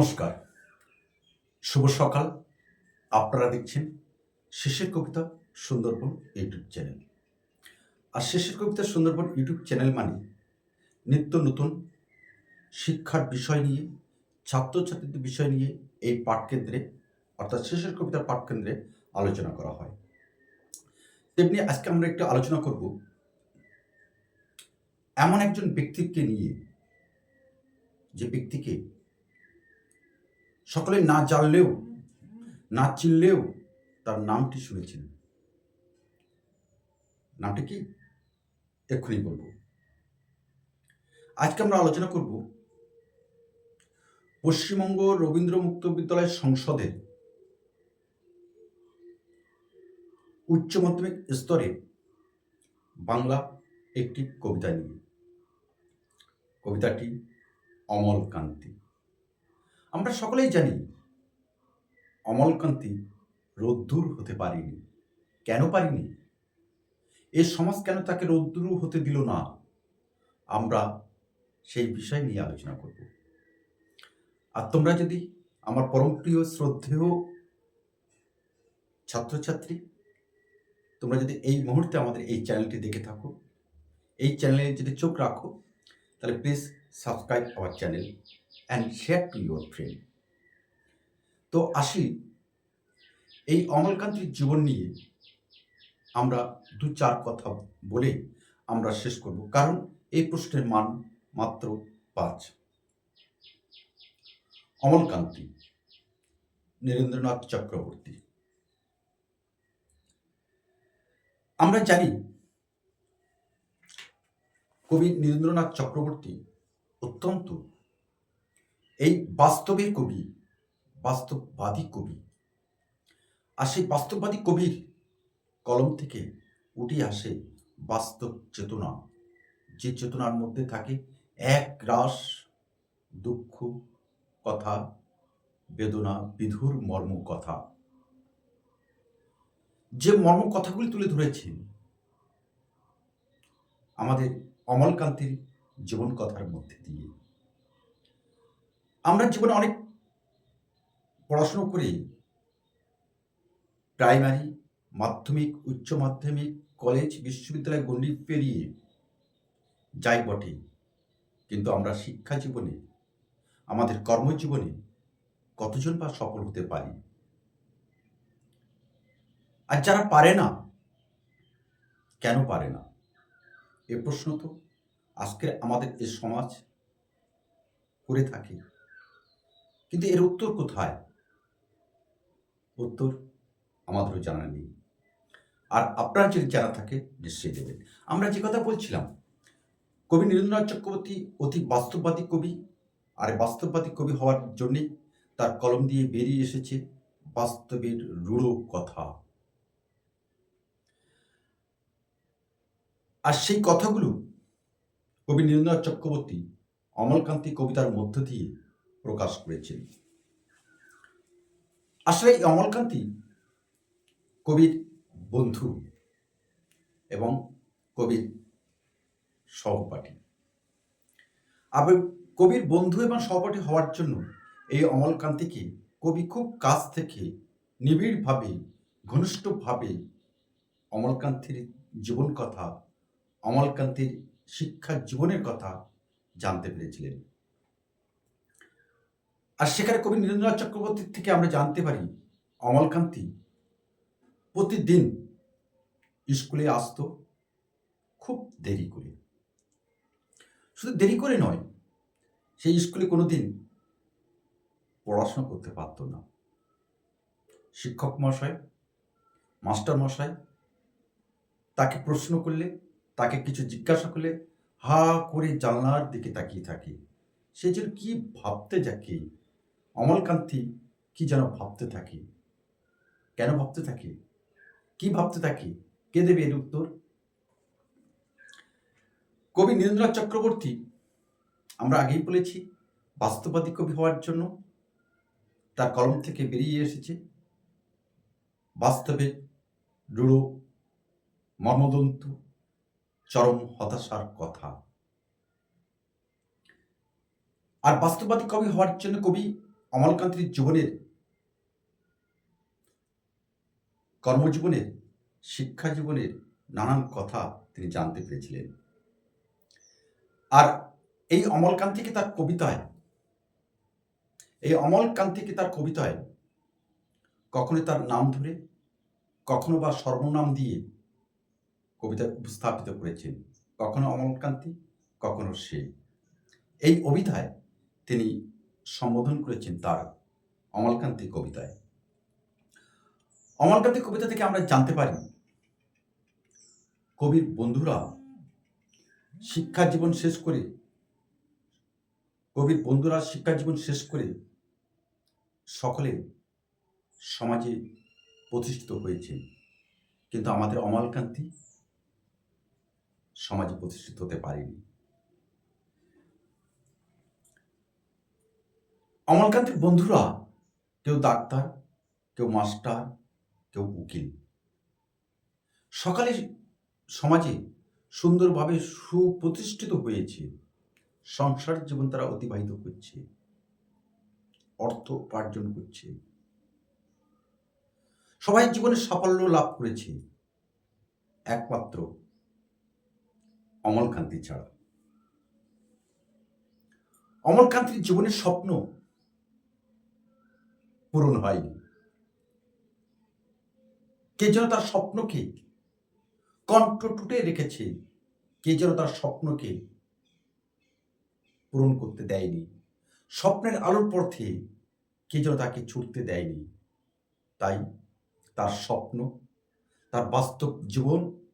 নমস্কার। শুভ সকাল। আপনারা দেখছেন শেষের কবিতা সুন্দরবন ইউটিউব চ্যানেল। আর শেষের কবিতা সুন্দরবন ইউটিউব চ্যানেল মানে নিত্য নতুন শিক্ষার বিষয় নিয়ে, ছাত্রছাত্রীদের বিষয় নিয়ে এই পাঠকেন্দ্রে, অর্থাৎ শেষের কবিতার পাঠকেন্দ্রে আলোচনা করা হয়। তেমনি আজকে আমরা একটু আলোচনা করব এমন একজন ব্যক্তিকে নিয়ে, যে ব্যক্তিকে সকলে না জানলেও, না চিনলেও তার নামটি শুনেছেন। নামটি কি? এক্ষুনি বলব। আজকে আমরা আলোচনা করব পশ্চিমবঙ্গ রবীন্দ্র মুক্ত বিদ্যালয় সংসদে উচ্চ মাধ্যমিক স্তরে বাংলা একটি কবিতা নিয়ে। কবিতাটি অমলকান্তি আমরা সকলেই জানি, অমলকান্তি রোদ্দুর হতে পারেনি। কেন পারিনি? এ সমাজ কেন তাকে রোদ্দুর হতে দিল না? আমরা সেই বিষয় নিয়ে আলোচনা করব। আর তোমরা যদি আমার পরমপ্রিয় শ্রদ্ধেয় ছাত্রছাত্রী, তোমরা যদি এই মুহূর্তে আমাদের এই চ্যানেলটি দেখে থাকো, এই চ্যানেলে যদি চোখ রাখো, তাহলে please subscribe our channel. And share to your friend তো আসি, এই অমলকান্তির জীবন নিয়ে আমরা দু চার কথা বলে আমরা শেষ করব। কারণ এই প্রশ্নের মান মাত্র পাঁচ। অমলকান্তি, নীরেন্দ্রনাথ চক্রবর্তী। আমরা জানি, কবি নীরেন্দ্রনাথ চক্রবর্তী অত্যন্ত এই বাস্তবের কবি, বাস্তববাদী কবি। আর সেই বাস্তববাদী কবির কলম থেকে উঠে আসে বাস্তব চেতনা। যে চেতনার মধ্যে থাকে এক রাস দুঃখ, কথা, বেদনা, বিধুর মর্ম কথা। যে মর্ম কথাগুলি তুলে ধরেছেন, আমাদের অমলকান্তির জীবন কথার মধ্যে দিয়ে। আমরা জীবনে অনেক পড়াশুনো করে। প্রাইমারি, মাধ্যমিক, উচ্চ মাধ্যমিক, কলেজ, বিশ্ববিদ্যালয় গণ্ডি পেরিয়ে যাই বটে। কিন্তু আমরা শিক্ষা জীবনে, আমাদের কর্মজীবনে কতজন বা সফল হতে পারি? আর যারা পারে না, কেন পারে না? এ প্রশ্ন তো আজকের আমাদের এ সমাজ করে থাকে। কিন্তু এর উত্তর কোথায়? উত্তর আমাদেরও জানা নেই। আর আপনার যদি জানা থাকে, নিশ্চয়ই দেবেন। আমরা যে কথা বলছিলাম, কবি নীরেন্দ্রনাথ চক্রবর্তী অতি বাস্তববাদী কবি, আর বাস্তববাদী কবি হওয়ার জন্যে তার কলম দিয়ে বেরিয়ে এসেছে বাস্তবের রূঢ় কথা। আর সেই কথাগুলো কবি নীরেন্দ্রনাথ চক্রবর্তী অমলকান্তি কবিতার মধ্য দিয়ে প্রকাশ করেছেন। আসলে এই অমলকান্তি কবির বন্ধু এবং কবির সহপাঠী। আবার কবির বন্ধু এবং সহপাঠী হওয়ার জন্য এই অমলকান্তিকে কবি খুব কাছ থেকে নিবিড়ভাবে, ঘনিষ্ঠভাবে অমলকান্তির জীবন কথা অমলকান্তির শিক্ষা জীবনের কথা জানতে পেরেছিলেন। আর সেখানে কবি নীরেন্দ্রনাথ চক্রবর্তীর থেকে আমরা জানতে পারি, অমলকান্তি প্রতিদিন স্কুলে আসতো, খুব দেরি করে। শুধু দেরি করে নয়, সেই স্কুলে কোনো দিন পড়াশোনা করতে পারত না। শিক্ষক মশাই, মাস্টার মশাই তাকে প্রশ্ন করলে, তাকে কিছু জিজ্ঞাসা করলে, হা করে জানলার দিকে তাকিয়ে থাকে। সে যেন কি ভাবতে যাকে অমলকান্তি কি যেন ভাবতে থাকে। কেন ভাবতে থাকি? কি ভাবতে থাকি? কে দেবে এর উত্তর? কবি নীরেন্দ্রনাথ চক্রবর্তী, আমরা আগেই বলেছি, বাস্তববাদী কবি হওয়ার জন্য তার কলম থেকে বেরিয়ে এসেছে। বাস্তবে রূঢ়, মর্মদন্ত, চরম হতাশার কথা। আর বাস্তববাদী কবি হওয়ার জন্য কবি অমলকান্তির জীবনের কর্মজীবনের, শিক্ষা জীবনের নানান কথা তিনি জানতে পেরেছিলেন। আর এই অমলকান্তিকে তার কবিতায় এই অমলকান্তিকে তার কবিতায় কখনো তার নাম ধরে, কখনো বা সর্বনাম দিয়ে কবিতা উপস্থাপিত করেছেন। কখনো অমলকান্তি, কখনো সে। এই অভিধায় তিনি সম্বোধন করেছেন তার অমলকান্তি কবিতায়। অমলকান্তি কবিতা থেকে আমরা জানতে পারি, কবির বন্ধুরা শিক্ষা জীবন শেষ করে, কবির বন্ধুরা শিক্ষা জীবন শেষ করে সকলে সমাজে প্রতিষ্ঠিত হয়েছে। কিন্তু আমাদের অমলকান্তি সমাজে প্রতিষ্ঠিত হতে পারেনি। অমলকান্তির বন্ধুরা, কেউ ডাক্তার, কেউ মাস্টার, কেউ উকিল। সকালে সমাজে সুন্দরভাবে সুপ্রতিষ্ঠিত হয়েছে, সংসার জীবন তারা অতিবাহিত করছে, অর্থ উপার্জন করছে। সবাই জীবনে সাফল্য লাভ করেছে, একমাত্র অমলকান্তি ছাড়া। অমলকান্তির জীবনের স্বপ্ন পূরণ হয়নি। কে যেন তার স্বপ্নকে কণ্ঠ টুটে রেখেছে, কে যেন তার স্বপ্নকে পূরণ করতে দেয়নি। স্বপ্নের আলোর পথে কে যেন তাকে ছুটতে দেয়নি। তাই তার স্বপ্ন, তার বাস্তব জীবন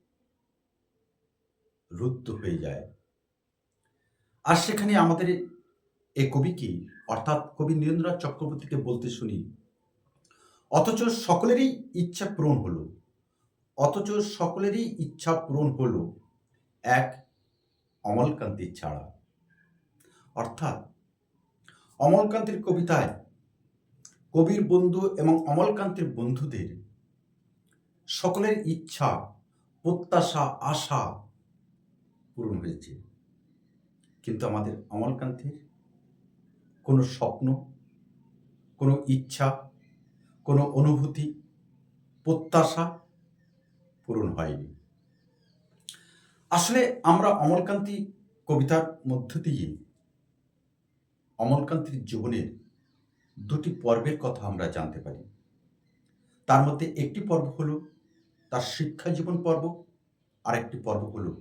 রুদ্ধ হয়ে যায়। আর সেখানে আমাদের এই কবিকে অর্থাৎ কবি নীরেন্দ্রনাথ চক্রবর্তীকে বলতে শুনি, অথচ সকলেরই ইচ্ছা পূরণ হলো, অথচ সকলেরই ইচ্ছা পূরণ হলো এক অমলকান্তির ছাড়া। অর্থাৎ অমলকান্তির কবিতায় কবির বন্ধু এবং অমলকান্তির বন্ধুদের সকলের ইচ্ছা, প্রত্যাশা, আশা পূরণ হয়েছে। কিন্তু আমাদের অমলকান্তির কোনো স্বপ্ন, কোনো ইচ্ছা, কোনো অনুভূতি, প্রত্যাশা পূরণ হয়নি। আসলে আমরা অমলকান্তি কবিতার মধ্য দিয়ে অমলকান্তির জীবনের দুটি পর্বের কথা আমরা জানতে পারি। তার মধ্যে একটি পর্ব হলো তার শিক্ষা জীবন পর্ব আর একটি পর্ব হলো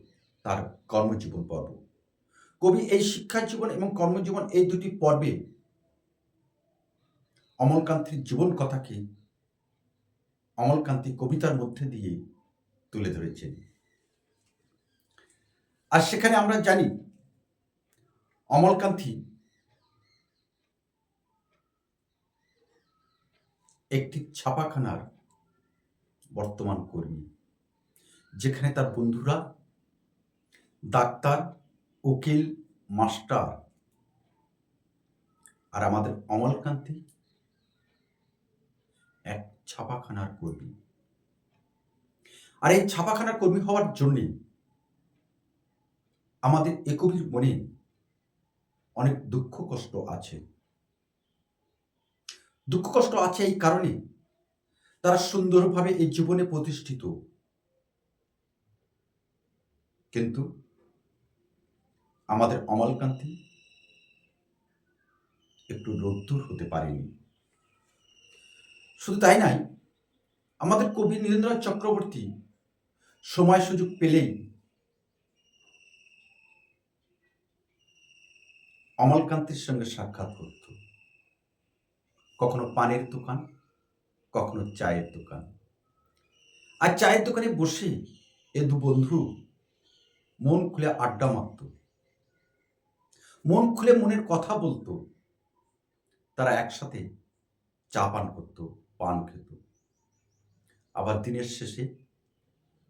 তার কর্মজীবন পর্ব। কবি এই শিক্ষা জীবন এবং কর্মজীবন এই দুটি পর্বে অমলকান্তির জীবন কথাকে অমলকান্তি কবিতার মধ্যে দিয়ে তুলে ধরেছেন। আর সেখানে আমরা জানি, অমলকান্তি একটি ছাপাখানার বর্তমান কর্মী, যেখানে তার বন্ধুরা, ডাক্তার উকিল, মাস্টার আর আমাদের অমলকান্তি এক ছাপাখানার কর্মী। আর এই ছাপাখানার কর্মী হওয়ার জন্যে আমাদের একবির মনে অনেক দুঃখ, কষ্ট আছে। দুঃখ, কষ্ট আছে এই কারণে তারা সুন্দরভাবে এই জীবনে প্রতিষ্ঠিত। কিন্তু আমাদের অমলকান্তি একটু রোদ্দুর হতে পারেনি। শুধু তাই নাই আমাদের কবি নীরেন্দ্রনাথ চক্রবর্তী সময় সুযোগ পেলেই অমলকান্তির সঙ্গে সাক্ষাৎ করত। কখনো পানের দোকান, কখনো চায়ের দোকান। আর চায়ের দোকানে বসে এ দু বন্ধু মন খুলে আড্ডা মারত। মন খুলে মনের কথা বলতো। তারা একসাথে চা পান করত, পান খেত। আবার দিনের শেষে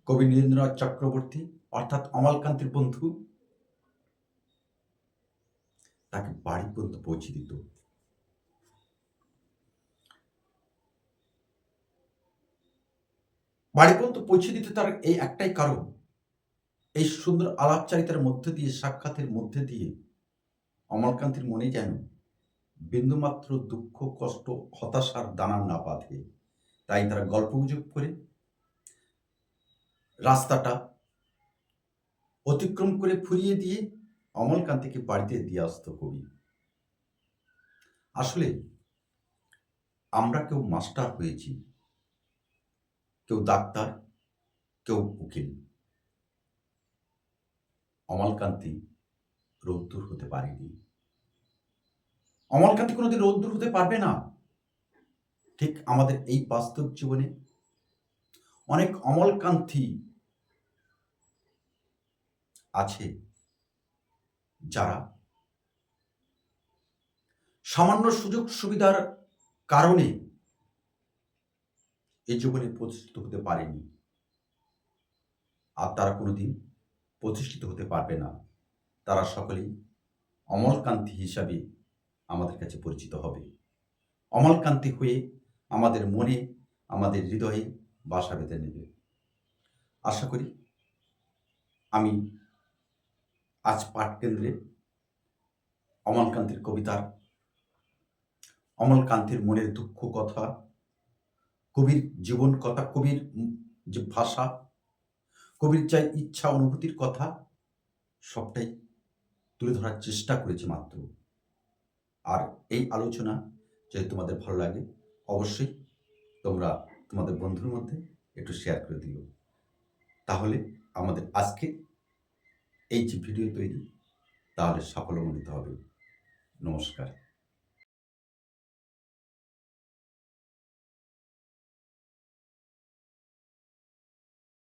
কবি নীরেন্দ্রনাথ চক্রবর্তী অর্থাৎ অমলকান্তির বন্ধু তাকে বাড়ি পর্যন্ত পৌঁছে দিত। বাড়ি পর্যন্ত পৌঁছে দিতে তার এই একটাই কারণ, এই সুন্দর আলাপচারিতার মধ্যে দিয়ে, সাক্ষাতের মধ্যে দিয়ে অমলকান্তির মনে যেন বিন্দুমাত্র দুঃখ, কষ্ট, হতাশার দানা না বাঁধে তাই তারা গল্প গল্পগুজব করে, রাস্তাটা অতিক্রম করে ফুরিয়ে দিয়ে অমলকান্তিকে বাড়িতে দিয়ে আসতো কবি। আসলে আমরা কেউ মাস্টার হয়েছি, কেউ ডাক্তার, কেউ উকিল। অমলকান্তি রোদ্দুর হতে পারেনি। অমলকান্তি কোনোদিন রোদ্দুর হতে পারবে না। ঠিক আমাদের এই বাস্তব জীবনে অনেক অমলকান্তি আছে যারা সামান্য সুযোগ সুবিধার কারণে এই জীবনে প্রতিষ্ঠিত হতে পারেনি। আর তারা কোনোদিন প্রতিষ্ঠিত হতে পারবে না। তারা সকলেই অমলকান্তি হিসাবে আমাদের কাছে পরিচিত হবে। অমলকান্তি হয়ে আমাদের মনে, আমাদের হৃদয়ে বাসা বেঁধে নেবে। আশা করি আমি আজ পাঠ কেন্দ্রে অমলকান্তির কবিতার, অমলকান্তির মনের দুঃখ কথা, কবির জীবন কথা, কবির যে ভাষা, কবির চাই ইচ্ছা, অনুভূতির কথা, সবটাই তুলে ধরার চেষ্টা করেছি মাত্র। আর এই আলোচনা যদি তোমাদের ভালো লাগে, অবশ্যই তোমরা তোমাদের বন্ধুর মধ্যে একটু শেয়ার করে দিও। তাহলে আমাদের আজকে এই যে ভিডিও তৈরি, তাহলে সাফল্যমণ্ডিত হবে। নমস্কার।